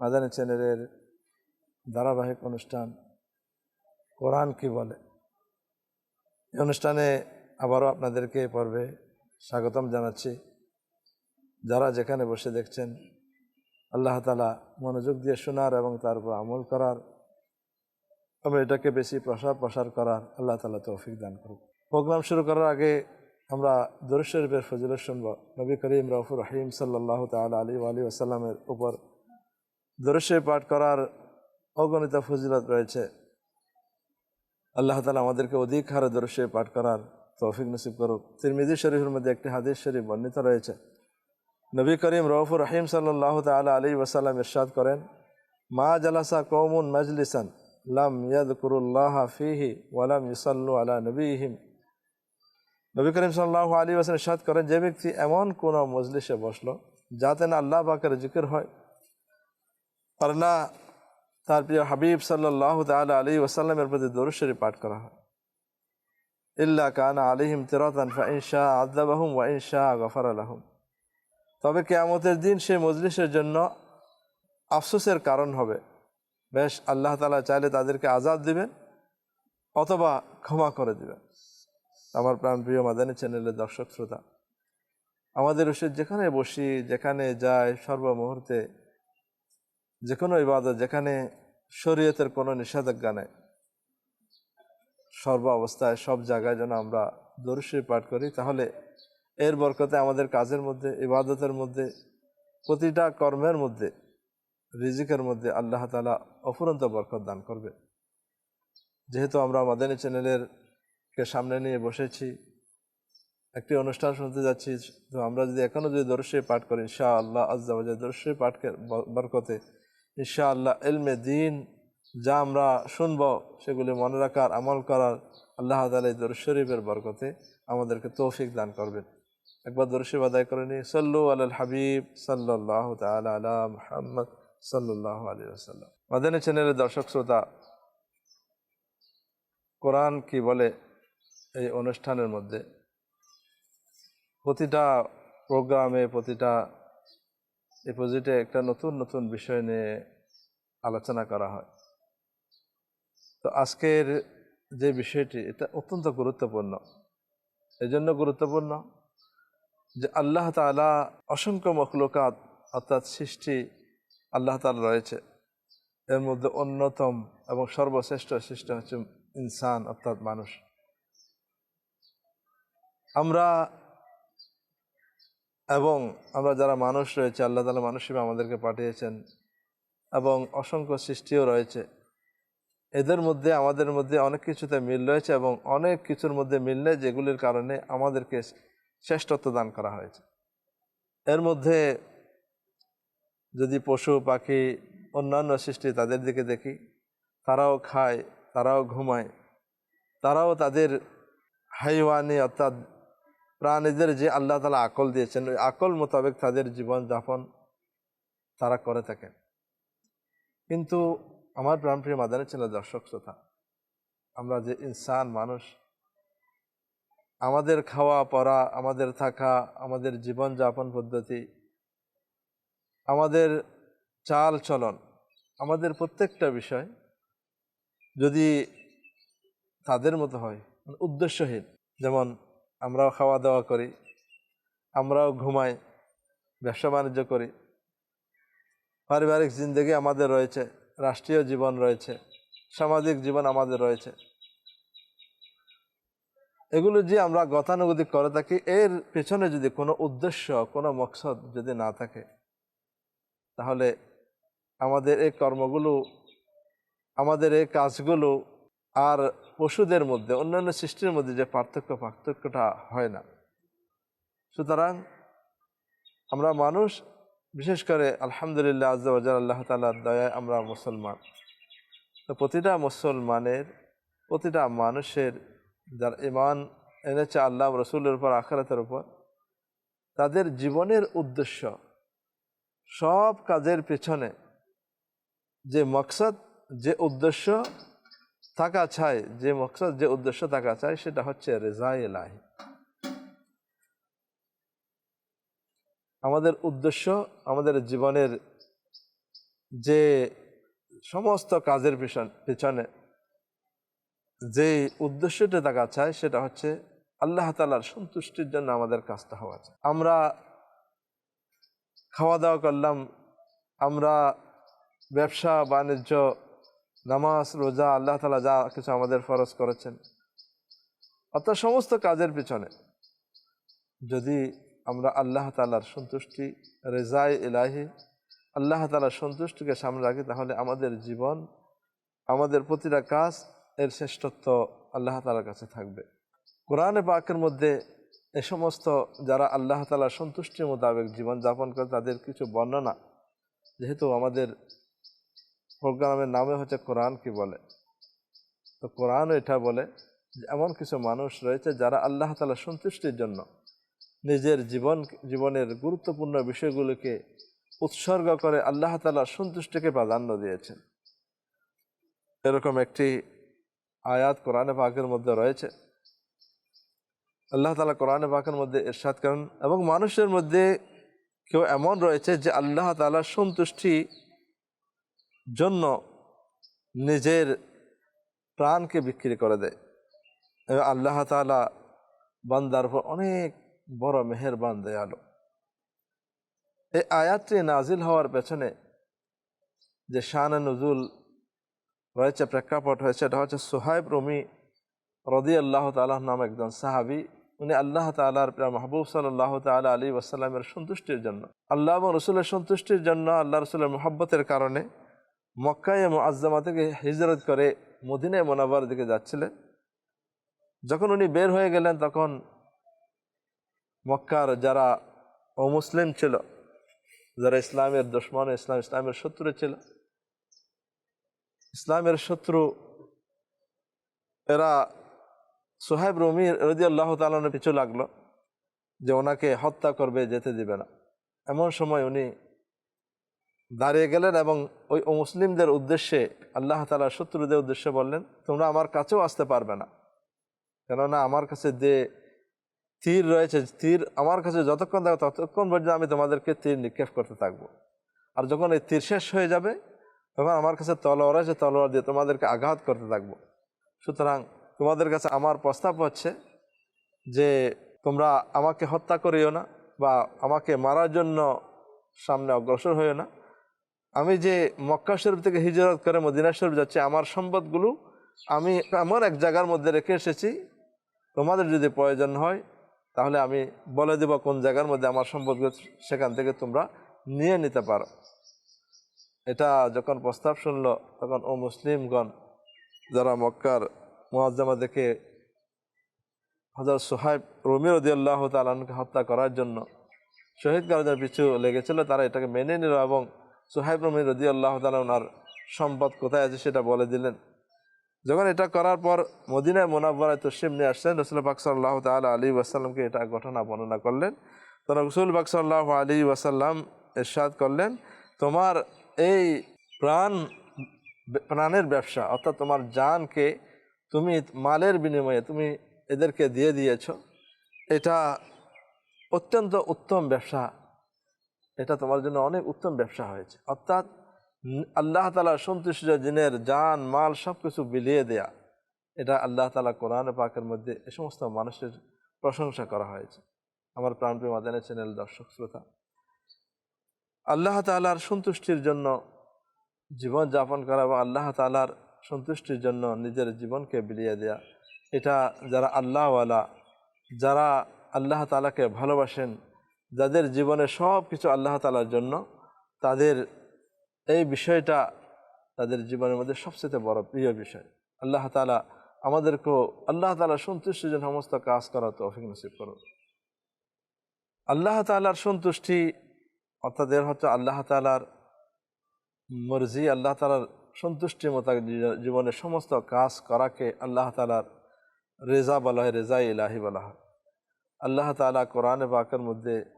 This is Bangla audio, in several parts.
মাদানী চ্যানেলের ধারাবাহিক অনুষ্ঠান কোরআন কি বলে? এই অনুষ্ঠানে আবারও আপনাদেরকে পর্বে স্বাগতম জানাচ্ছি। যারা যেখানে বসে দেখছেন, আল্লাহ তালা মনোযোগ দিয়ে শোনার এবং তার উপর আমল করার এবং এটাকে বেশি প্রসার প্রসার করার আল্লাহ তালা তৌফিক দান করুক। প্রোগ্রাম শুরু করার আগে আমরা দরুদ শরীফের ফজিলত শুনব। নবী করিম রফুর রহিম সাল্লাহ তালা আলী আলী আসাল্লামের উপর দরসে পাঠ করার অগণিত ফজিলত রয়েছে। আল্লাহ তালা আমাদেরকে অধিক হারে দরসে পাঠ করার তৌফিক নসিব করুক। তিরমিদি শরীফের মধ্যে একটি হাদিস শরীফ বর্ণিত রয়েছে। নবী করিম রৌফুর রহিম সাল্লাহ তালা আলী ওসাল্লাম ইরশাদ করেন, মা জালাসা কৌমুন মজলিসান লাম ইয়াদকুরুল্লাহ ফিহি ওয়ালাম ইসাল্লু আলা নবীহিম। নবী করিম সাল্লাহ আলী ওসালাম ইরশাদ করেন, যে ব্যক্তি এমন কোনো মজলিসে বসল যাতে না আল্লাহ পাকের জিকির হয় আর না। তার প্রিয় হাবিব সাল্লাহ তাল আলী ওসাল্লামের প্রতি দরুশরী পাঠ করা হয়। ইল্লা কানা আলিহিম তিরতান ফাইনশা আদাবাহুম ওয়াইনশা গফর আলহম তবে কেয়ামতের দিন সেই মজলিসের জন্য আফসোসের কারণ হবে। বেশ, আল্লাহ তালা চাইলে তাদেরকে আজাদ দিবেন অথবা ক্ষমা করে দিবেন। আমার প্রাণ প্রিয় মাদানী চ্যানেলের দর্শক শ্রোতা, আমাদের উচিত যেখানে বসি, যেখানে যাই সর্বমুহূর্তে যে কোনো ইবাদত যেখানে শরীয়তের কোনো নিষেধাজ্ঞা নেই। সর্ব অবস্থায় সব জায়গায় যেন আমরা দরুশি পাঠ করি, তাহলে এর বরকতে আমাদের কাজের মধ্যে, ইবাদতের মধ্যে, প্রতিটা কর্মের মধ্যে, রিজিকের মধ্যে আল্লাহ তালা অফুরন্ত বরকত দান করবে। যেহেতু আমরা মাদানী চ্যানেলের কে সামনে নিয়ে বসেছি, একটি অনুষ্ঠান শুনতে যাচ্ছি, তো আমরা যদি এখনও যদি দর্শে পাঠ করি শাহ আল্লাহ আজ্জা দর্শে পাঠকে বরকতে ইনশা আল্লাহ এলমে দিন যা আমরা শুনব, সেগুলি মনে রাখার, আমল করার আল্লাহ তালা দর শরীফের বরকতে আমাদেরকে তৌফিক দান করবেন। একবার দর্শে আদায় করে নিই সল্লু আল হাবিব সাল্লাহ তালা আলা মোহাম্মদ সাল্লাহ আলী আসাল্লাম মাদানী চ্যানেলের দর্শক শ্রোতা, কোরআন কি বলে এই অনুষ্ঠানের মধ্যে? প্রতিটা প্রোগ্রামে, প্রতিটা এপোজিটে একটা নতুন নতুন বিষয় নিয়ে আলোচনা করা হয়। তো আজকের যে বিষয়টি, এটা অত্যন্ত গুরুত্বপূর্ণ। এই জন্য গুরুত্বপূর্ণ যে আল্লাহ তালা অসংখ্য মখলুকাত অর্থাৎ সৃষ্টি আল্লাহ তালা রয়েছে। এর মধ্যে অন্যতম এবং সর্বশ্রেষ্ঠ সৃষ্টি হচ্ছে ইনসান অর্থাৎ মানুষ। আমরা এবং আমরা যারা মানুষ রয়েছে, আল্লাহ তালা মানুষ হিসেবে আমাদেরকে পাঠিয়েছেন এবং অসংখ্য সৃষ্টিও রয়েছে। এদের মধ্যে, আমাদের মধ্যে অনেক কিছুতে মিল রয়েছে এবং অনেক কিছুর মধ্যে মিল নেই যেগুলির কারণে আমাদেরকে শ্রেষ্ঠত্ব দান করা হয়েছে। এর মধ্যে যদি পশু, পাখি, অন্যান্য সৃষ্টি তাদের দিকে দেখি, তারাও খায়, তারাও ঘুমায়, তারাও তাদের হাইওয়ানি অর্থাৎ প্রাণীদের যে আল্লাহ তালা আকল দিয়েছেন, ওই আকল মোতাবেক তাদের জীবন যাপন তারা করে থাকেন। কিন্তু আমার প্রাণপ্রিয় মাদানী ছিল দর্শক শ্রোতা। আমরা যে ইনসান মানুষ, আমাদের খাওয়া, পড়া, আমাদের থাকা, আমাদের জীবন যাপন পদ্ধতি, আমাদের চাল চলন, আমাদের প্রত্যেকটা বিষয় যদি তাদের মতো হয়, উদ্দেশ্যহীন, যেমন আমরাও খাওয়া দাওয়া করি, আমরাও ঘুমাই, ব্যবসা বাণিজ্য করি। পারিবারিক জিন্দগি আমাদের রয়েছে, রাষ্ট্রীয় জীবন রয়েছে, সামাজিক জীবন আমাদের রয়েছে। এগুলো যে আমরা গতানুগতিক করে থাকি, এর পেছনে যদি কোনো উদ্দেশ্য, কোনো মকসদ যদি না থাকে, তাহলে আমাদের এই কর্মগুলো, আমাদের এই কাজগুলো আর পশুদের মধ্যে, অন্যান্য সৃষ্টির মধ্যে যে পার্থক্য, পার্থক্যটা হয় না। সুতরাং আমরা মানুষ, বিশেষ করে আলহামদুলিল্লাহ আজ্জাবাজার আল্লাহ তালার দয়ায় আমরা মুসলমান। তো প্রতিটা মুসলমানের, প্রতিটা মানুষের যার ইমান এনেছে আল্লাহ রসুলের উপর, আখারাতের উপর, তাদের জীবনের উদ্দেশ্য সব কাজের পেছনে যে মকসদ, যে উদ্দেশ্য থাকা চাই, যে মকসদ, যে উদ্দেশ্য থাকা চাই, সেটা হচ্ছে রেজাই এলাহি। আমাদের উদ্দেশ্য, আমাদের জীবনের যে সমস্ত কাজের পিছন পিছনে যে উদ্দেশ্যটা থাকা চাই, সেটা হচ্ছে আল্লাহ তালার সন্তুষ্টির জন্য আমাদের কাজটা হওয়া চাই। আমরা খাওয়া দাওয়া করলাম, আমরা ব্যবসা, বাণিজ্য নামাজ, রোজা, আল্লাহ তালা যা কিছু আমাদের ফরজ করেছেন। অর্থাৎ সমস্ত কাজের পিছনে যদি আমরা আল্লাহ তালার সন্তুষ্টি রেজাই এলাহি আল্লাহ তালার সন্তুষ্টিকে সামনে রাখি, তাহলে আমাদের জীবন, আমাদের প্রতিটা কাজ এর শ্রেষ্ঠত্ব আল্লাহ তালার কাছে থাকবে। কোরআনে পাকের মধ্যে এ সমস্ত যারা আল্লাহ তালার সন্তুষ্টির মোতাবেক জীবন যাপন করে, তাদের কিছু বর্ণনা, যেহেতু আমাদের প্রোগ্রামের নামে হচ্ছে কোরআন কি বলে? তো কোরআন এটা বলে যে এমন কিছু মানুষ রয়েছে যারা আল্লাহ তালা সন্তুষ্টির জন্য নিজের জীবন, জীবনের গুরুত্বপূর্ণ বিষয়গুলোকে উৎসর্গ করে আল্লাহ তালা সন্তুষ্টিকে প্রাধান্য দিয়েছেন। এরকম একটি আয়াত কোরআনে পাকের মধ্যে রয়েছে। আল্লাহ তালা কোরআনে পাকের মধ্যে এরশাদ করেন এবং মানুষের মধ্যে কেউ এমন রয়েছে যে আল্লাহ তালার সন্তুষ্টি জন্য নিজের প্রাণকে বিক্রি করে দেয়। আল্লাহ তালা বান্দার উপর অনেক বড় মেহেরবান দয়ালু। এই আয়াতটি নাজিল হওয়ার পেছনে যে শান নজুল রয়েছে, প্রেক্ষাপট হয়েছে, এটা হচ্ছে সোহাইব রুমি রদি আল্লাহ তালাহ নাম একজন সাহাবি। উনি আল্লাহ তালার প্রিয় মাহবুব সাল্লাহ তালা আলী ওয়াসাল্লামের সন্তুষ্টির জন্য। আল্লাহ এবং রসুলের সন্তুষ্টির জন্য আল্লাহ রসুলের মোহাব্বতের কারণে মক্কায় আজ্জামা থেকে হিজরত করে মদিনায় মোনাবার দিকে যাচ্ছিলেন। যখন উনি বের হয়ে গেলেন, তখন মক্কার যারা অমুসলিম ছিল, যারা ইসলামের দুশ্মন, ইসলাম, ইসলামের শত্রু ছিল, ইসলামের শত্রু এরা সোহেব রুমি রদি আল্লাহ তালনের পিছু লাগল যে ওনাকে হত্যা করবে, যেতে দিবে না। এমন সময় উনি দাঁড়িয়ে গেলেন এবং ওই মুসলিমদের উদ্দেশ্যে, আল্লাহ তালা শত্রুদের উদ্দেশ্যে বললেন, তোমরা আমার কাছেও আসতে পারবে না। কেননা আমার কাছে যে তীর রয়েছে, তীর আমার কাছে যতক্ষণ থাকবে, ততক্ষণ পর্যন্ত আমি তোমাদেরকে তীর নিক্ষেপ করতে থাকব। আর যখন এই তীর শেষ হয়ে যাবে, তখন আমার কাছে তলোয়ার আছে তলোয়ার দিয়ে তোমাদেরকে আঘাত করতে থাকব। সুতরাং তোমাদের কাছে আমার প্রস্তাব হচ্ছে যে, তোমরা আমাকে হত্যা করিও না বা আমাকে মারার জন্য সামনে অগ্রসর হইও না। আমি যে মক্কা শরীফ থেকে হিজরত করে মদিনা শরীফ যাচ্ছি, আমার সম্পদগুলো আমি এমন এক জায়গার মধ্যে রেখে এসেছি, তোমাদের যদি প্রয়োজন হয়, তাহলে আমি বলে দেব কোন জায়গার মধ্যে আমার সম্পদগুলো সেখান থেকে তোমরা নিয়ে নিতে পারো। এটা যখন প্রস্তাব শুনলো, তখন ও মুসলিমগণ যারা মক্কার মোয়াজ্জামা দেখে হজরত সোহাইব রুমি রদিয়াল্লাহ তালকে হত্যা করার জন্য শহীদ কারদের পিছু লেগেছিল, তারা এটাকে মেনে নিল এবং সোহাইব রুমি রদি আল্লাহ তালা ওনার সম্পদ কোথায় আছে সেটা বলে দিলেন। যখন এটা করার পর মদিনায় মোনাব্বরায় তসিম নিয়ে আসছেন, রসুল পাক সাল্লাহ তালা আলী ওয়াসাল্লামকে এটা ঘটনা বর্ণনা করলেন। তো রসুল পাক সাল্লাহ আলী ওয়াসাল্লাম এরশাদ করলেন, তোমার এই প্রাণ, প্রাণের ব্যবসা, অর্থাৎ তোমার জানকে তুমি মালের বিনিময়ে তুমি এদেরকে দিয়ে দিয়েছ, এটা অত্যন্ত উত্তম ব্যবসা। এটা তোমার জন্য অনেক উত্তম ব্যবসা হয়েছে। অর্থাৎ আল্লাহ তালা সন্তুষ্ট জিনের জান, মাল সব কিছু বিলিয়ে দেয়া, এটা আল্লাহ তালা কোরআন পাকের মধ্যে এ সমস্ত মানুষের প্রশংসা করা হয়েছে। আমার প্রাণপ্রিয় মাদানের চ্যানেল দর্শক শ্রোতা, আল্লাহ তালার সন্তুষ্টির জন্য জীবন যাপন করা বা আল্লাহ তালার সন্তুষ্টির জন্য নিজের জীবনকে বিলিয়ে দেয়া, এটা যারা আল্লাহওয়ালা, যারা আল্লাহ তালাকে ভালোবাসেন যাদের জীবনে সব কিছু আল্লাহ তালার জন্য, তাদের এই বিষয়টা তাদের জীবনের মধ্যে সবচেয়ে বড় প্রিয় বিষয়। আল্লাহ তালা আমাদেরকেও আল্লাহ তালা সন্তুষ্টির সমস্ত কাজ করা তো নসিব করুন। আল্লাহ তালার সন্তুষ্টি, অর্থাৎ এর হচ্ছে আল্লাহ তালার মর্জি, আল্লাহ তালার সন্তুষ্টি মোতাবেক জীবনের সমস্ত কাজ করাকে আল্লাহ তালার রেজা বলা হয়, রেজা ইলাহি বলা হয়। আল্লাহ তালা কোরআনে বাকের মধ্যে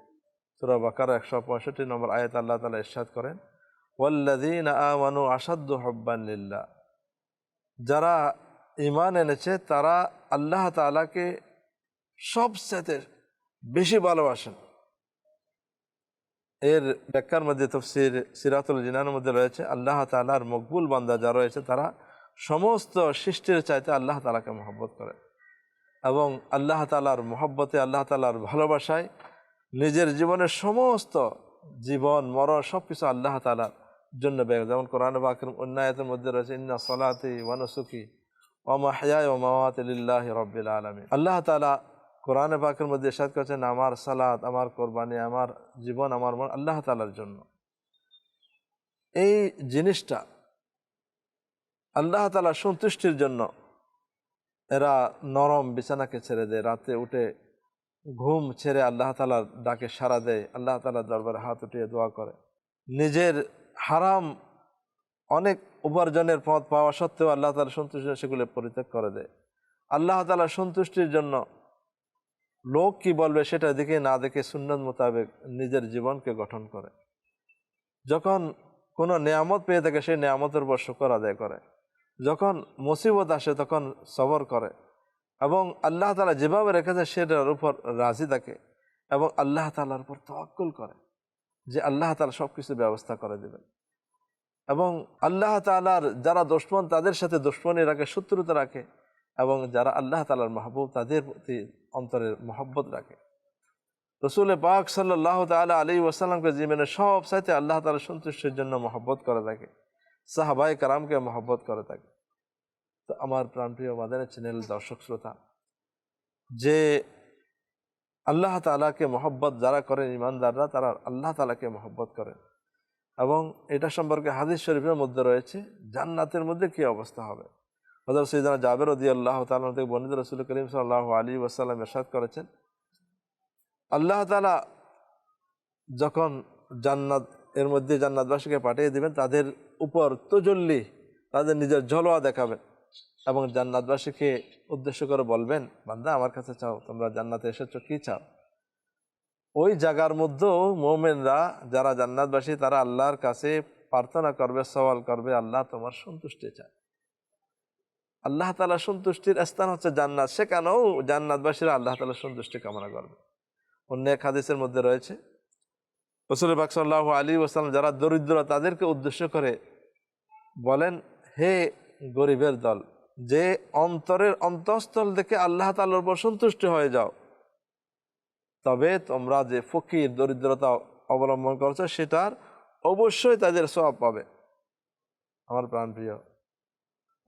সুরা বাকার একশো পঁয়ষট্টি নম্বর আয়াত আল্লাহ তালা ইরশাদ করেন ওয়াল্লাদিন আমানু আসাদ্দু হব্বান লিল্লাহ যারা ইমান এনেছে, তারা আল্লাহ তালাকে সবচেয়ে বেশি ভালোবাসেন। এর ব্যাখ্যার মধ্যে তফসির সিরাতুল জিনানের মধ্যে রয়েছে, আল্লাহ তালার মকবুল বান্দা যা রয়েছে, তারা সমস্ত সৃষ্টির চাইতে আল্লাহ তালাকে মহব্বত করে এবং আল্লাহ তালার মহব্বতে, আল্লাহ তালার ভালোবাসায় নিজের জীবনের সমস্ত জীবন, মরণ সব কিছু আল্লাহ তালার জন্য ব্যয় যেমন কোরআন বাকের উন্নয়তের মধ্যে রয়েছে, ইন্না সলাতি ওয়ানসুকি ওমা হায়া ও মামাতিল্লাহ রব্বিল আলমী আল্লাহ তালা কোরআন পাকের মধ্যে সাদ করেছেন, আমার সালাত, আমার কোরবানি, আমার জীবন, আমার মন আল্লাহ তালার জন্য। এই জিনিসটা আল্লাহ তালার সন্তুষ্টির জন্য এরা নরম বিছানাকে ছেড়ে দেয়। রাতে উঠে ঘুম ছেড়ে আল্লাহ তালার ডাকে সাড়া দেয়, আল্লাহ তালার দরবারে হাত উঠিয়ে দোয়া করে। নিজের হারাম অনেক উপার্জনের পথ পাওয়া সত্ত্বেও আল্লাহ তালা সন্তুষ্ট সেগুলো পরিত্যাগ করে দেয়। আল্লাহ তালার সন্তুষ্টির জন্য লোক কি বলবে সেটা দেখে না দেখে সুন্নত মোতাবেক নিজের জীবনকে গঠন করে। যখন কোনো নেয়ামত পেয়ে থাকে, সেই নেয়ামতের উপর শুকর আদায় করে। যখন মুসিবত আসে, তখন সবর করে। এবং আল্লাহ তালা যেভাবে রেখেছে সেটার উপর রাজি থাকে এবং আল্লাহ তালার উপর তওয়াক্কুল করে যে আল্লাহ তালা সব কিছু ব্যবস্থা করে দেবেন। এবং আল্লাহ তালার যারা দুশ্মন তাদের সাথে দুশ্মনী রাখে, শত্রুতা রাখে এবং যারা আল্লাহ তালার মাহবুব তাদের প্রতি অন্তরের মহব্বত রাখে। রসুল পাক সাল্লাহ তালা আলী ওয়াসাল্লামকে জীবনের সব সাথে আল্লাহ তালার সন্তুষ্টির জন্য মহব্বত করে থাকে সাহাবাই কারামকে মহব্বত করে থাকে। তো আমার প্রাণপ্রিয় মাদানের চ্যানেল দর্শক শ্রোতা, যে আল্লাহ তালাকে মহব্বত যারা করেন, ইমানদাররা, তারা আল্লাহ তালাকে মহব্বত করেন। এবং এটা সম্পর্কে হাদিস শরীফের মধ্যে রয়েছে, জান্নাতের মধ্যে কি অবস্থা হবে? হজরত সৈদানা জাবের রদি আল্লাহ তালা থেকে বনিদ রসুল করিম সাল্লাহ আলী ওয়াসাল্লাম এরশাদ করেছেন, আল্লাহ তালা যখন জান্নাত, এর মধ্যে জান্নাতবাসীকে পাঠিয়ে দিবেন, তাদের উপর তজল্লি, তাদের নিজের ঝলোয়া দেখাবেন। এবং জান্নাতবাসীকে উদ্দেশ্য করে বলবেন, বান্দা, আমার কাছে চাও, তোমরা জান্নাতে এসেছ, কি চাও? ওই জায়গার মধ্যেও মোমেনরা, যারা জান্নাতবাসী, তারা আল্লাহর কাছে প্রার্থনা করবে, সওয়াল করবে, আল্লাহ তোমার সন্তুষ্টি চায়। আল্লাহ তালা সন্তুষ্টির স্থান হচ্ছে জান্নাত। সেখানেও জান্নাতবাসীরা আল্লাহ তালা সন্তুষ্টি কামনা করবে। অন্য এক হাদিসের মধ্যে রয়েছে রসুল বাক সাল্লাহ আলী ওসালাম যারা দরিদ্র তাদেরকে উদ্দেশ্য করে বলেন, হে গরিবের দল যে অন্তরের অন্তঃস্থল দেখে আল্লাহ তালার উপর সন্তুষ্ট হয়ে যাও। তবে তোমরা যে ফকির, দরিদ্রতা অবলম্বন করছ, সেটার অবশ্যই তাদের সব পাবে। আমার প্রাণপ্রিয়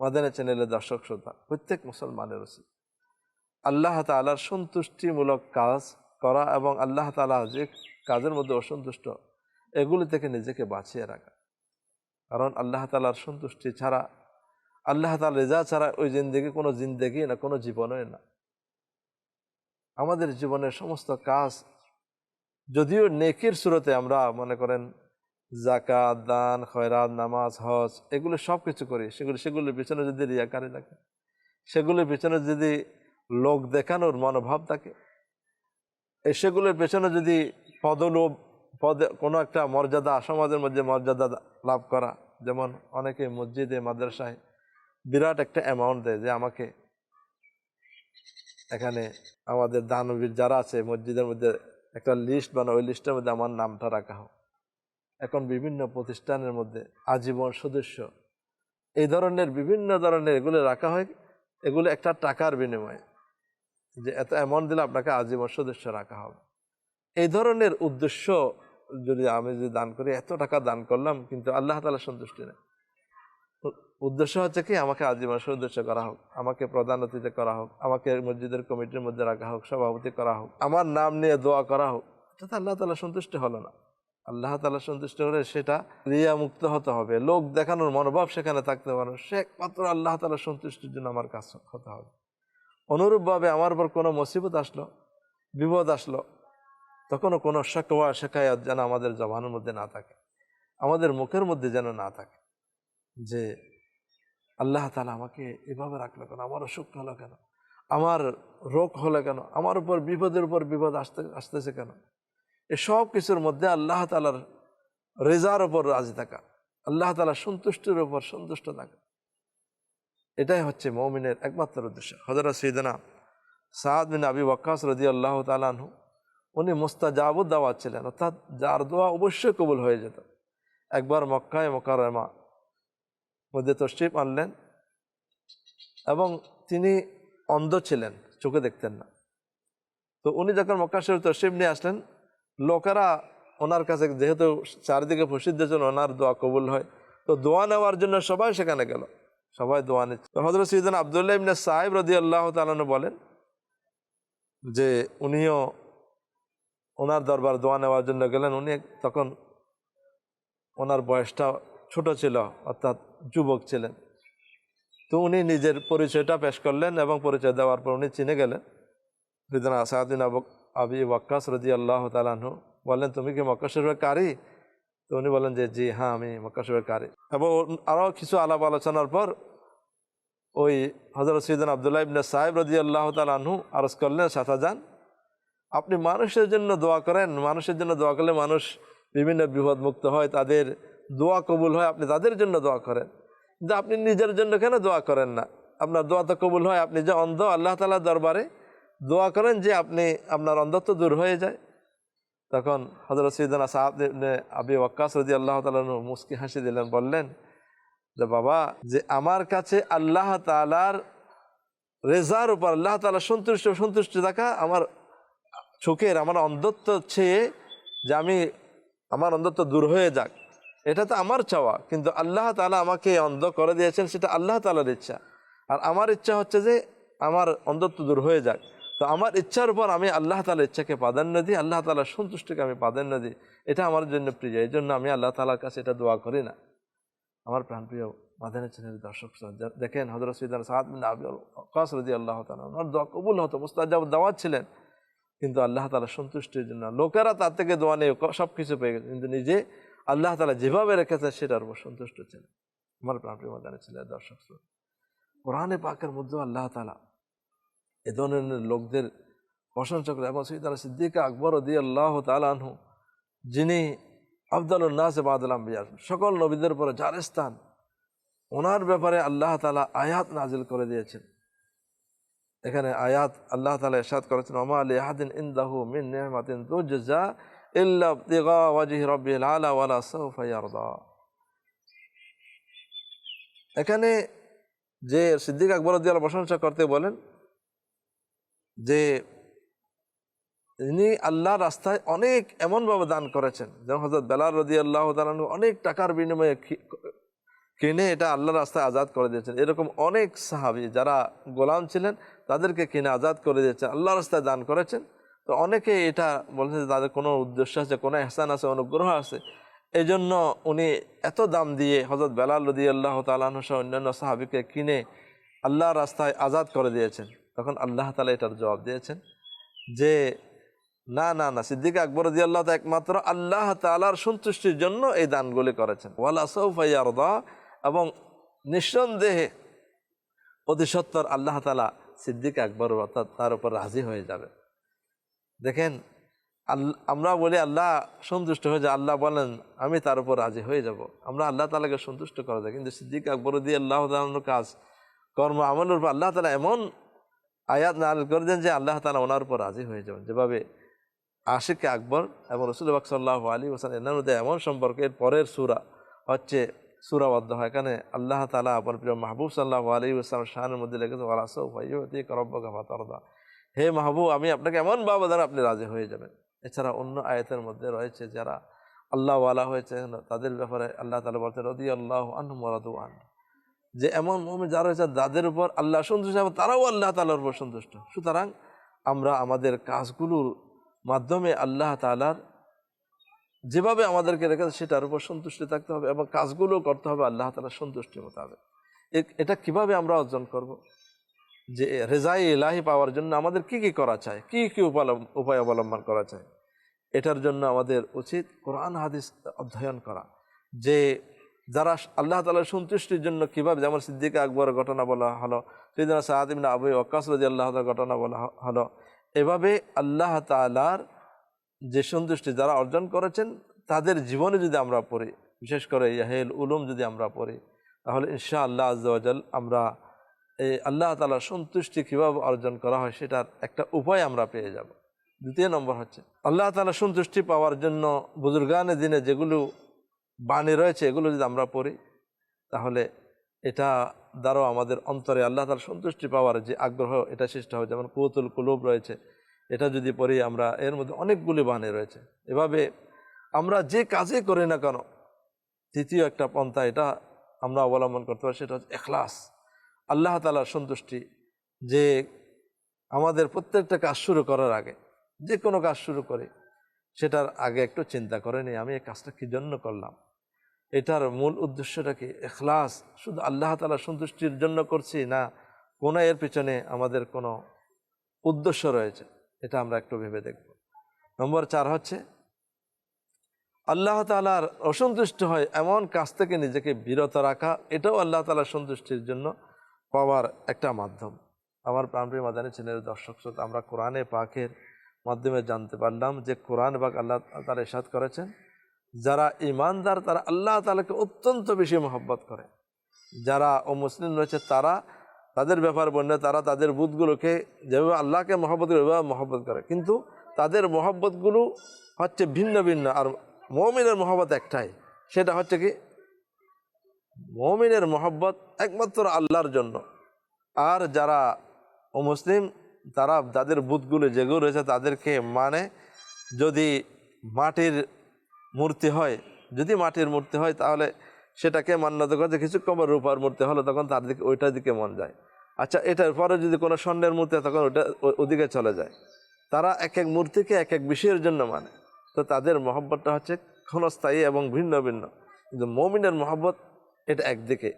মাদানের চ্যানেলের দর্শক শ্রোতা, প্রত্যেক মুসলমানের উচিত আল্লাহ তালার সন্তুষ্টিমূলক কাজ করা এবং আল্লাহ তালা যে কাজের মধ্যে অসন্তুষ্ট, এগুলি থেকে নিজেকে বাঁচিয়ে রাখা। কারণ আল্লাহ তালার সন্তুষ্টি ছাড়া আল্লাহ তালা রেজা ছাড়া ওই জিন্দেগি কোনো জিন্দেগি না, কোনো জীবনই না। আমাদের জীবনের সমস্ত কাজ, যদিও নেকির সুরতে আমরা মনে করেন জাকাত দান, খয়রাত, নামাজ, হজ, এগুলো সব কিছু করি। সেগুলো, সেগুলোর পিছনে যদি রিয়াকারি থাকে, সেগুলোর পিছনে যদি লোক দেখানোর মনোভাব থাকে এই সেগুলোর পেছনে যদি পদলোভ, পদে, কোনো একটা মর্যাদা, সমাজের মধ্যে মর্যাদা লাভ করা, যেমন অনেকে মসজিদে, মাদ্রাসায় বিরাট একটা অ্যামাউন্ট দেয় যে আমাকে এখানে আমাদের দানবীর যারা আছে, মসজিদের মধ্যে একটা লিস্ট বানা ওই লিস্টের মধ্যে আমার নামটা রাখা হোক। এখন বিভিন্ন প্রতিষ্ঠানের মধ্যে আজীবন সদস্য। এই ধরনের বিভিন্ন ধরনের এগুলো রাখা হয়, এগুলো একটা টাকার বিনিময়ে। যে এত অ্যামাউন্ট দিলে আপনাকে আজীবন সদস্য রাখা হবে। এই ধরনের উদ্দেশ্য যদি আমি যদি দান করি, এত টাকা দান করলাম, কিন্তু আল্লাহ তালা সন্তুষ্টি নেই। উদ্দেশ্য হচ্ছে কি, আমাকে আজীবন সদস্য করা হোক, আমাকে প্রধান অতিথি করা হোক, আমাকে মসজিদের কমিটির মধ্যে রাখা হোক, সভাপতি করা হোক, আমার নাম নিয়ে দোয়া করা হোক, এটা আল্লাহ তালা সন্তুষ্ট হলো না। আল্লাহ তালা সন্তুষ্ট হলে সেটা রিয়া মুক্ত হতে হবে, লোক দেখানোর মনোভাব সেখানে থাকতে পারে সে একমাত্র আল্লাহ তালা সন্তুষ্টির জন্য আমার কাজ হতে হবে। অনুরূপভাবে আমার উপর কোনো মুসিবত আসলো, বিপদ আসলো, তখনও কোনো শেকওয়া শেখায়াত যেন আমাদের জবানের মধ্যে না থাকে, আমাদের মুখের মধ্যে যেন না থাকে, যে আল্লাহ তালা আমাকে এভাবে রাখল কেন? আমার অসুখ হলো কেন? আমার রোগ হলো কেন? আমার উপর বিপদের উপর বিপদ আসতে, আসতেছে কেন? এসব কিছুর মধ্যে আল্লাহ তালার রেজার ওপর রাজি থাকা। আল্লাহ তালা সন্তুষ্টির ওপর সন্তুষ্ট থাকা। এটাই হচ্ছে মৌমিনের একমাত্র উদ্দেশ্য। হজরত সৈদনা সাদ বিন আবি ওয়াক্কাস রদি আল্লাহ তালানহু উনি মুস্তাজাবুদ দাওয়াত ছিলেন। অর্থাৎ যার দোয়া অবশ্যই কবুল হয়ে যেত। একবার মক্কায় মকারমা মধ্যে তশরিফ আনলেন এবং তিনি অন্ধ ছিলেন, চোখে দেখতেন না। তো উনি যখন মক্কা শরীফ তশরিফ নিয়ে আসলেন, লোকেরা ওনার কাছে যেহেতু চারিদিকে প্রসিদ্ধ ছিল ওনার দোয়া কবুল হয়, তো দোয়া নেওয়ার জন্য সবাই সেখানে গেল, সবাই দোয়া নিচ্ছে। তো হজরত সৈদিন আবদুল্লাহ ইবনে সাহেব রদি আল্লাহ তালন বলেন যে উনিও ওনার দরবার দোয়া নেওয়ার জন্য গেলেন। উনি তখন ওনার বয়সটা ছোট ছিল, অর্থাৎ যুবক ছিলেন। তো উনি নিজের পরিচয়টা পেশ করলেন এবং পরিচয় দেওয়ার পর উনি চিনে গেলেন। হৃদনা আসাদিন আবু, আবি ওয়াক্কাস রদি আল্লাহ তালাহু বললেন, তুমি কি মক্কা শরীফের কারি? তো উনি বলেন যে, জি হ্যাঁ আমি মক্কা শরীফের কারি। এবং আরও কিছু আলাপ আলোচনার পর ওই হজরত সৈদিন আবদুল্লাহ ইবনে সাহেব রদি আল্লাহ তালাহু আরজ করলেন, সাথা যান। আপনি মানুষের জন্য দোয়া করেন। মানুষের জন্য দোয়া করলে মানুষ বিভিন্ন বিপদ মুক্ত হয়। তাদের দোয়া কবুল হয়, আপনি তাদের জন্য দোয়া করেন। কিন্তু আপনি নিজের জন্য কেন দোয়া করেন না? আপনার দোয়া তো কবুল হয়, আপনি যে অন্ধ, আল্লাহ তালা দরবারে দোয়া করেন যে আপনি, আপনার অন্ধত্ব দূর হয়ে যায়। তখন হজরত সৈদানা সাহাব আবি ওয়াক্কাস রদি আল্লাহ তালু মুস্কি হাসি দিলেন, বললেন, যে বাবা, যে আমার কাছে আল্লাহ তালার রেজার উপর, আল্লাহ তালা সন্তুষ্ট সন্তুষ্ট থাকা আমার চোখের, আমার অন্ধত্ব ছেয়ে যে আমি, আমার অন্ধত্ব দূর হয়ে যাক এটা তো আমার চাওয়া, কিন্তু আল্লাহ তালা আমাকে অন্ধ করে দিয়েছেন, সেটা আল্লাহ তালার ইচ্ছা। আর আমার ইচ্ছা হচ্ছে যে আমার অন্ধত্ব দূর হয়ে যাক। তো আমার ইচ্ছার উপর আমি আল্লাহ তালার ইচ্ছাকে প্রাধান্য দিই, আল্লাহ তালার সন্তুষ্টিকে আমি প্রাধান্য দিই। এটা আমার জন্য প্রিয়, এই জন্য আমি আল্লাহ তালার কাছে এটা দোয়া করি না। আমার প্রাণপ্রিয় মাদানের চ্যানেল দর্শক দেখেন হজরত সৈদান সাহাদ বিন কাস রদি আল্লাহ তালা ওনার দোয়া কবুল হতো, মুস্তাজাব দাওয়াত ছিলেন। কিন্তু আল্লাহ তালা সন্তুষ্টির জন্য লোকেরা তার থেকে দোয়া নিয়ে সব কিছু পেয়ে গেছে। কিন্তু নিজে আল্লাহ তালা যেভাবে রেখেছে সেটার উপর সন্তুষ্ট ছিলেন আমার প্রাণপ্রিয় মাদানের ছেলে দর্শক শ্রোতা। কোরআনে পাকের মধ্যেও আল্লাহ তালা এ ধরনের লোকদের প্রশংসা করে এবং সৈদান সিদ্দিকা আকবর দি আল্লাহ তালানহু যিনি আফদাল নাস বাদুল আম্বিয়া, সকল নবীদের পরে যার স্থান ওনার ব্যাপারে আল্লাহ তালা আয়াত নাজিল করে দিয়েছেন এখানে আয়াত আল্লাহ তালা এরশাদ করেছেন, ওমা আলী আহাদিন ইন্দাহু মিন নেহমাতিন তুজা এখানে যে সিদ্দিক আকবর উদ্দিয়াল প্রশংসা করতে বলেন যে তিনি আল্লাহ রাস্তায় অনেক এমনভাবে দান করেছেন। যেমন হজরত বেলাল রদি আল্লাহ তালু অনেক টাকার বিনিময়ে কিনে এটা আল্লাহ রাস্তায় আজাদ করে দিয়েছেন। এরকম অনেক সাহাবি যারা গোলাম ছিলেন তাদেরকে কিনে আজাদ করে দিয়েছেন, আল্লাহ রাস্তায় দান করেছেন। তো অনেকে এটা বলছে যে তাদের কোনো উদ্দেশ্য আছে, কোনো এহসান আছে, অনুগ্রহ আছে। এই জন্য উনি এত দাম দিয়ে হজরত বেলাল রদি আল্লাহ তালাহ সহ অন্যান্য সাহাবিকে কিনে আল্লাহ রাস্তায় আজাদ করে দিয়েছেন। তখন আল্লাহ তালা এটার জবাব দিয়েছেন যে, না না না, সিদ্দিক আকবর দি আল্লাহ একমাত্র আল্লাহ তালার সন্তুষ্টির জন্য এই দানগুলি করেছেন। ওয়ালা সৌফাইয়ারদা এবং নিঃসন্দেহে অতি সত্তর আল্লাহ তালা সিদ্দিক আকবর অর্থাৎ তার উপর রাজি হয়ে যাবে। দেখেন আমরা বলি আল্লাহ সন্তুষ্ট হয়ে যায়, আল্লাহ বলেন, আমি তার উপর রাজি হয়ে যাব। আমরা আল্লাহ তালাকে সন্তুষ্ট করা যায়। কিন্তু সিদ্দিক আকবর দিয়ে আল্লাহ কাজ, কর্ম আমলের উপর আল্লাহ তালা এমন আয়াত নাল করে দেন যে আল্লাহ তালা ওনার উপর রাজি হয়ে যাবেন। যেভাবে আশিক আকবর এবং রসুলবাক সাল্লাহ আলী ওসান এনার মধ্যে এমন সম্পর্ক, এর পরের সুরা হচ্ছে সুরাবদ্ধ হয়। এখানে আল্লাহ তালা আপনার প্রিয় মাহবুব সাল্লাহ আলী ওসালাম শাহানের মধ্যে লেগেছে ওয়ালাসৌ ভাইয়তি করব্বকা ফাতরদা। হে মাহবুব, আমি আপনাকে এমন বাবদান আপনি রাজি হয়ে যাবেন। এছাড়া অন্য আয়াতের মধ্যে রয়েছে, যারা আল্লাহওয়ালা হয়েছে তাদের ব্যাপারে আল্লাহ তালা বলছেন রদি আল্লাহ আনহমরাদু আন। যে এমন মোহাম্মদ যারা রয়েছে, যাদের উপর আল্লাহ সন্তুষ্ট এবং তারাও আল্লাহ তালার উপর সন্তুষ্ট। সুতরাং আমরা আমাদের কাজগুলোর মাধ্যমে আল্লাহ তালার যেভাবে আমাদেরকে রেখেছে, সেটার উপর সন্তুষ্টি থাকতে হবে এবং কাজগুলো করতে হবে আল্লাহ তালার সন্তুষ্টি মোতাবেক। এটা কীভাবে আমরা অর্জন করব? যে রেজাই এলাহি পাওয়ার জন্য আমাদের কি কি করা চায় কি কি উপায় অবলম্বন করা চায় এটার জন্য আমাদের উচিত কোরআন, হাদিস অধ্যয়ন করা। যে যারা আল্লাহ তালার সন্তুষ্টির জন্য কীভাবে, যেমন সিদ্দিক আকবরের ঘটনা বলা হলো সেদিন সাহাদিন আবু ওকাস রাজি আল্লাহ ঘটনা বলা হলো, এভাবে আল্লাহ তালার যে সন্তুষ্টি যারা অর্জন করেছেন, তাদের জীবনে যদি আমরা পড়ি, বিশেষ করে ইয়াহেল উলুম যদি আমরা পড়ি, তাহলে ইনশা আল্লাহ আজ্জাল আমরা আল্লাহ তালার সন্তুষ্টি কীভাবে অর্জন করা হয় সেটার একটা উপায় আমরা পেয়ে যাব। দ্বিতীয় নম্বর হচ্ছে, আল্লাহ তালা সন্তুষ্টি পাওয়ার জন্য বুজুর্গানের দিনে যেগুলো বাণী রয়েছে এগুলো যদি আমরা পড়ি, তাহলে এটা দ্বারাও আমাদের অন্তরে আল্লাহ তার সন্তুষ্টি পাওয়ার যে আগ্রহ এটা সৃষ্টি হয়। যেমন কৌতুল কুলুব রয়েছে, এটা যদি পড়ি আমরা, এর মধ্যে অনেকগুলি বাণী রয়েছে। এভাবে আমরা যে কাজে করি না কেন, তৃতীয় একটা পন্থা এটা আমরা অবলম্বন করতে পারি, সেটা হচ্ছে এখলাস। আল্লাহ তালার সন্তুষ্টি যে আমাদের প্রত্যেকটা কাজ শুরু করার আগে, যে কোনো কাজ শুরু করে, সেটার আগে একটু চিন্তা করে নি আমি এই কাজটা কী জন্য করলাম? এটার মূল উদ্দেশ্যটা কি? এখলাস, শুধু আল্লাহ তালার সন্তুষ্টির জন্য করছি না, কোনো এর পিছনে আমাদের কোনো উদ্দেশ্য রয়েছে, এটা আমরা একটু ভেবে দেখব। নম্বর চার হচ্ছে, আল্লাহ তালার অসন্তুষ্ট হয় এমন কাজ থেকে নিজেকে বিরত রাখা, এটাও আল্লাহ তালার সন্তুষ্টির জন্য পাওয়ার একটা মাধ্যম। আমার প্রাণপ্রিয় মাদানী ছেলের দর্শক শ্রোতা। আমরা কোরআনে পাকের মাধ্যমে জানতে পারলাম যে কোরআন বাক আল্লাহ তালা ইসাদ করেছেন। যারা ইমানদার তারা আল্লাহ তালাকে অত্যন্ত বেশি মহব্বত করে। যারা ও মুসলিম রয়েছে, তারা তাদের ব্যাপার বললে তারা তাদের বুধগুলোকে যেভাবে আল্লাহকে মহব্বত করে, ওইভাবে মহব্বত করে। কিন্তু তাদের মহব্বতগুলো হচ্ছে ভিন্ন ভিন্ন। আর মমিনের মহব্বত একটাই। সেটা হচ্ছে কি মমিনের মহব্বত একমাত্র আল্লাহর জন্য। আর যারা মুসলিম তারা যাদের বুথগুলো যেগুলো রয়েছে তাদেরকে মানে যদি মাটির মূর্তি হয়, যদি মাটির মূর্তি হয় তাহলে সেটাকে মান্যতা করতে কিছুক্ষণ পর রূপার মূর্তি হলো তখন তার দিকে, ওইটার দিকে মন যায়। আচ্ছা এটার পরে যদি কোনো স্বর্ণের মূর্তি হয় তখন ওটা ও- ওদিকে চলে যায়। তারা এক এক মূর্তিকে এক এক বিষয়ের জন্য মানে। তো তাদের মহব্বতটা হচ্ছে ক্ষণস্থায়ী এবং ভিন্ন ভিন্ন। কিন্তু মমিনের মহব্বত এটা একদিকে।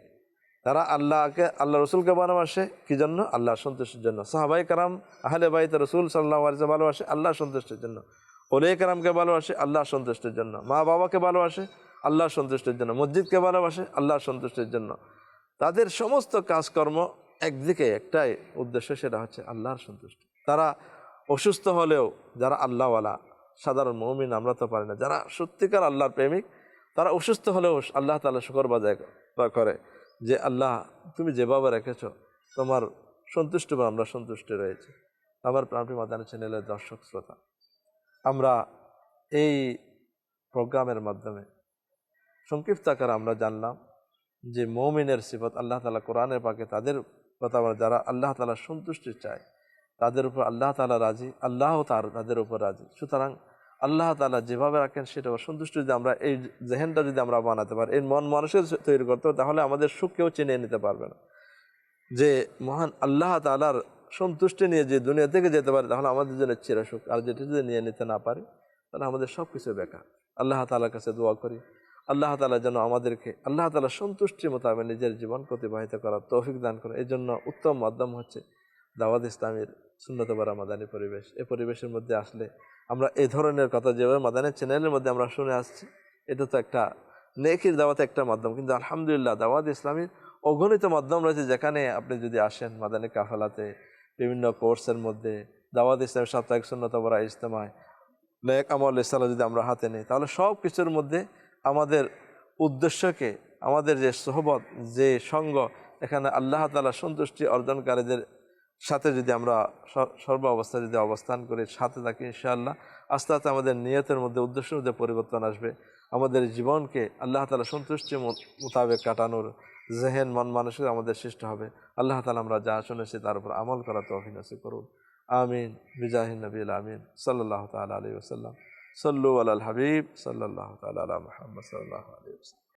তারা আল্লাহকে, আল্লাহ রসুলকে ভালোবাসে, কি জন্য? আল্লাহ সন্তুষ্টির জন্য। সাহাবাই কারাম, আহলে বাইতে রসুল সাল্লাহ আলিয়া ভালোবাসে আল্লাহ সন্তুষ্টির জন্য। ওলে কারামকে ভালোবাসে আল্লাহ সন্তুষ্টির জন্য। মা বাবাকে ভালোবাসে আল্লাহ সন্তুষ্টির জন্য। মসজিদকে ভালোবাসে আল্লাহ সন্তুষ্টির জন্য। তাদের সমস্ত কাজকর্ম একদিকে, একটাই উদ্দেশ্য সেটা হচ্ছে আল্লাহর সন্তুষ্টি। তারা অসুস্থ হলেও যারা আল্লাহওয়ালা, সাধারণ মৌমিন, আমরা তো পারি না, যারা সত্যিকার আল্লাহর প্রেমিক তারা অসুস্থ হলেও আল্লাহ তালা শুকর বাজায় করে যে, আল্লাহ, তুমি যেভাবে রেখেছ, তোমার সন্তুষ্ট বা আমরা সন্তুষ্ট রয়েছে। আমার প্রাণপ্রিয় মাদানী চ্যানেলের দর্শক শ্রোতা, আমরা এই প্রোগ্রামের মাধ্যমে সংক্ষিপ্ত আকারে আমরা জানলাম যে, মৌমিনের সিফত আল্লাহ তালা কোরআনের পাকে তাদের কথা যারা আল্লাহ তালা সন্তুষ্টি চায়, তাদের উপর আল্লাহ তালা রাজি, আল্লাহ তার তাদের উপর রাজি। সুতরাং আল্লাহ তালা যেভাবে রাখেন সেটা সন্তুষ্ট যদি আমরা এই জেহেনটা যদি আমরা বানাতে পারি এই মন মানুষের তৈরি করতে তাহলে আমাদের সুখকেও চিনিয়ে নিতে পারবে না। যে মহান আল্লাহ তালার সন্তুষ্টি নিয়ে যে দুনিয়া থেকে যেতে পারে, তাহলে আমাদের জন্য চির সুখ। আর যেটা যদি নিয়ে নিতে না পারি, তাহলে আমাদের সব কিছু বেকার। আল্লাহ তালার কাছে দোয়া করি, আল্লাহ তালা যেন আমাদেরকে, আল্লাহ তালা সন্তুষ্টি মোতাবেক নিজের জীবন অতিবাহিত করার তৌফিক দান করে এই জন্য উত্তম মাধ্যম হচ্ছে দাওয়াত ইসলামের সুন্নতবারা মাদানী পরিবেশ। এই পরিবেশের মধ্যে আসলে আমরা এ ধরনের কথা যেভাবে মাদানের চ্যানেলের মধ্যে আমরা শুনে আসছি, এটা তো একটা নেকির দাওয়াতে একটা মাধ্যম। কিন্তু আলহামদুলিল্লাহ দাওয়াত ইসলামীর অগণিত মাধ্যম রয়েছে যেখানে আপনি যদি আসেন মাদানী কাফেলাতে, বিভিন্ন কোর্সের মধ্যে, দাওয়াত ইসলামের সাপ্তাহিক সুন্নতবরা ইজতেমায় লেক আমল ইসলাম যদি আমরা হাতে নিই, তাহলে সব কিছুর মধ্যে আমাদের উদ্দেশ্যকে, আমাদের যে সহবত, যে সঙ্গ, এখানে আল্লাহ তালা সন্তুষ্টি অর্জনকারীদের সাথে যদি আমরা সর্ব অবস্থায় যদি অবস্থান করি, সাথে থাকি ইনশাআল্লাহ। আস্তে আস্তে আমাদের নিয়তের মধ্যে, উদ্দেশ্যের মধ্যে পরিবর্তন আসবে। আমাদের জীবনকে আল্লাহ তালা সন্তুষ্টি মোতাবেক কাটানোর জেহেন মন মানুষের আমাদের সৃষ্টি হবে। আল্লাহ তালা আমরা যা শুনেছি তার উপর আমল করা তো অভিনসি করুন। আমিন। বিজাহিন নবীল আমিন। সাল্লাহ তালা আলী ওসাল্লাম সল্লু আল হাবিব সাল্লাহ তালা আলা মোহাম্মদ সাল্লাহ আলী ওসাল্লাম